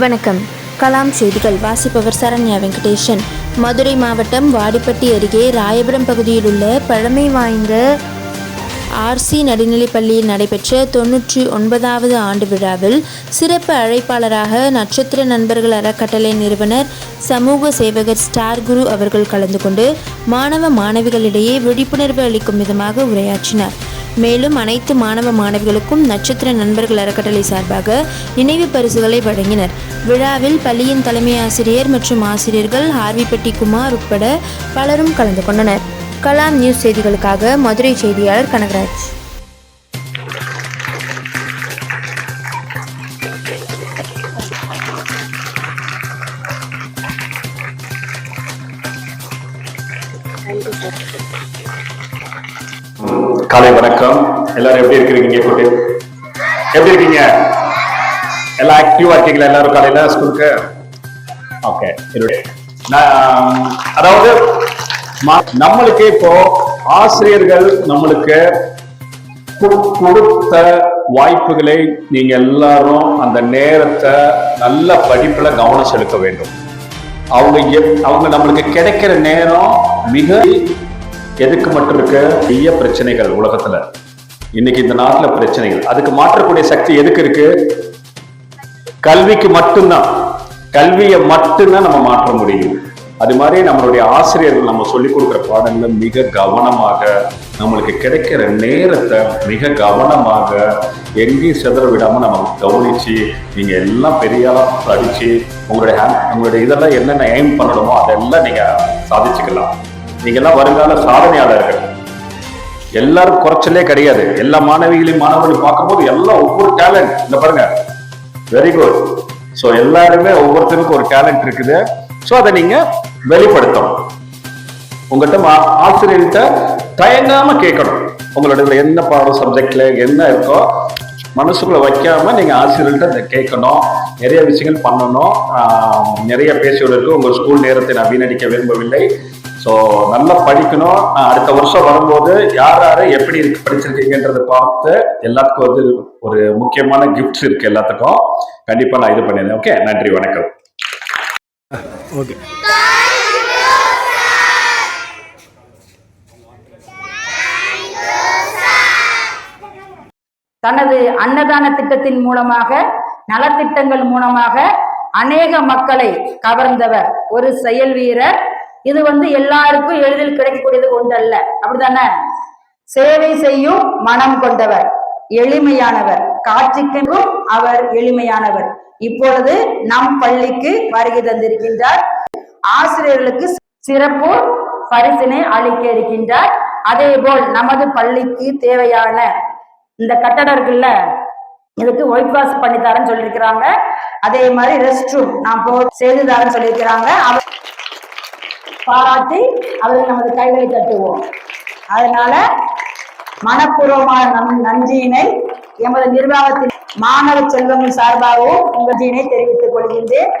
வணக்கம். கலாம் செய்திகள் வாசிப்பவர் சரண்யா வெங்கடேஷன். மதுரை மாவட்டம் வாடிப்பட்டி அருகே ராயபுரம் பகுதியில் உள்ள பழமை வாய்ந்த ஆர்சி நடுநிலைப்பள்ளியில் நடைபெற்ற தொன்னூற்றி ஒன்பதாவது ஆண்டு விழாவில் சிறப்பு அழைப்பாளராக நட்சத்திர நண்பர்கள் அறக்கட்டளை நிறுவனர் சமூக சேவகர் ஸ்டார் குரு அவர்கள் கலந்து கொண்டு மாணவ மாணவிகளிடையே விழிப்புணர்வு அளிக்கும் விதமாக உரையாற்றினார். மேலும் அனைத்து மாணவ மாணவிகளுக்கும் நட்சத்திர நண்பர்கள் அறக்கட்டளை சார்பாக நினைவு பரிசுகளை வழங்கினர். விழாவில் பள்ளியின் தலைமை ஆசிரியர் மற்றும் ஆசிரியர்கள் ஹார்விப்பட்டி குமார் உட்பட பலரும் கலந்து கொண்டனர். கலாம் நியூஸ் செய்திகளுக்காக மதுரை செய்தியாளர் கனகராஜ். காலை வணக்கம். எல்லாரும் எப்படி இருக்கிறீங்க? எப்படி எப்படி இருக்கீங்க? எல்லாம் ஆக்டிவா இருக்கீங்களா எல்லாரும் காலையில? ஸ்கூலுக்கு? ஓகே அதாவது நம்மளுக்கு இப்போ ஆசிரியர்கள் நம்மளுக்கு கொடுத்த வாய்ப்புகளை நீங்க எல்லாரும் அந்த நேரத்தை நல்ல படிப்புல கவனம் செலுத்த வேண்டும். அவங்க எப்- அவங்க நம்மளுக்கு கிடைக்கிற நேரம் மிக எதுக்கு மட்டும் இருக்க? பெரிய பிரச்சனைகள் உலகத்துல. இன்னைக்கு இந்த நாட்டுல பிரச்சனைகள். அதுக்கு மாற்றக்கூடிய சக்தி எதுக்கு இருக்கு? கல்விக்கு மட்டும்தான். கல்வியை மட்டும்தான் நம்ம மாற்ற முடியும். அது மாதிரி நம்மளுடைய ஆசிரியர்கள் நம்ம சொல்லிக் கொடுக்குற பாடங்களை மிக கவனமாக நம்மளுக்கு கிடைக்கிற நேரத்தை மிக கவனமாக எங்கேயும் சிதற விடாம நம்ம கவனிச்சு நீங்க எல்லாம் பெரியாலாம் படித்து படிச்சு உங்களுடைய hand- உங்களுடைய இதெல்லாம் என்னென்ன எய்ம் பண்ணணுமோ அதெல்லாம் நீங்க சாதிச்சுக்கலாம். நீங்க எல்லாம் வருங்கால சாதனையாளர்கள். எல்லாரும் குறைச்சலே கிடையாது. எல்லா மாணவிகளையும் மாணவர்கள் பார்க்கும்போது எல்லாம் ஒவ்வொரு டேலண்ட் இந்த பாருங்க. வெரி குட் ஸோ எல்லாருமே ஒவ்வொருத்தருக்கும் ஒரு டேலண்ட் இருக்குது. ஸோ அதை நீங்க வெளிப்படுத்தணும். உங்கள்கிட்ட மா- ஆசிரியர்கிட்ட தயங்காம கேட்கணும். உங்களோட இதுல என்ன பாடம் சப்ஜெக்ட்ல என்ன இருக்கோ மனசுக்குள்ள வைக்காம நீங்க ஆசிரியர்கிட்ட அதை கேட்கணும். நிறைய விஷயங்கள் பண்ணணும். ஆஹ் நிறைய பேசியவர்களுக்கு உங்க ஸ்கூல் நேரத்தை நான் வீணடிக்க விரும்பவில்லை. ஸோ நல்லா படிக்கணும். ஆஹ் அடுத்த வருஷம் வரும்போது யார் யாரு எப்படி இருக்கு படிச்சிருக்கீங்கன்றதை பார்த்து எல்லாத்துக்கும் வந்து ஒரு முக்கியமான கிஃப்ட்ஸ் இருக்கு எல்லாத்துக்கும். கண்டிப்பா நான் இது பண்ணிடுறேன். ஓகே நன்றி வணக்கம். ஓகே. தனது அன்னதான திட்டத்தின் மூலமாக நலத்திட்டங்கள் மூலமாக அநேக மக்களை கவர்ந்தவர் ஒரு செயல் வீரர் இது வந்து எல்லாருக்கும் எளிதில் கிடைக்கக்கூடியது ஒன்றல்ல. அப்படிதானே சேவை செய்யும் மனம் கொண்டவர் எளிமையானவர் காட்சிக்கும் அவர் எளிமையானவர். இப்பொழுது நம் பள்ளிக்கு வருகை தந்திருக்கின்றார். ஆசிரியர்களுக்கு சிறப்பு பரிசினை அளிக்க இருக்கின்றார். அதே போல் நமது பள்ளிக்கு தேவையான இந்த கட்டடம் இருக்குல்ல இதுக்கு ஒயிட் வாஷ் பண்ணி தரேன்னு சொல்லியிருக்கிறாங்க. அதே மாதிரி ரெஸ்ட் ரூம் நான் போ செய்து தரேன்னு சொல்லியிருக்கிறாங்க. அவர் பாராட்டி அவருக்கு நமது கைகளை தட்டுவோம். அதனால மனப்பூர்வமான நம் நன்றியினை எமது நிர்வாகத்தின் மாணவ செல்வங்கள் சார்பாகவும் உங்கள் தெரிவித்துக் கொள்கின்றேன்.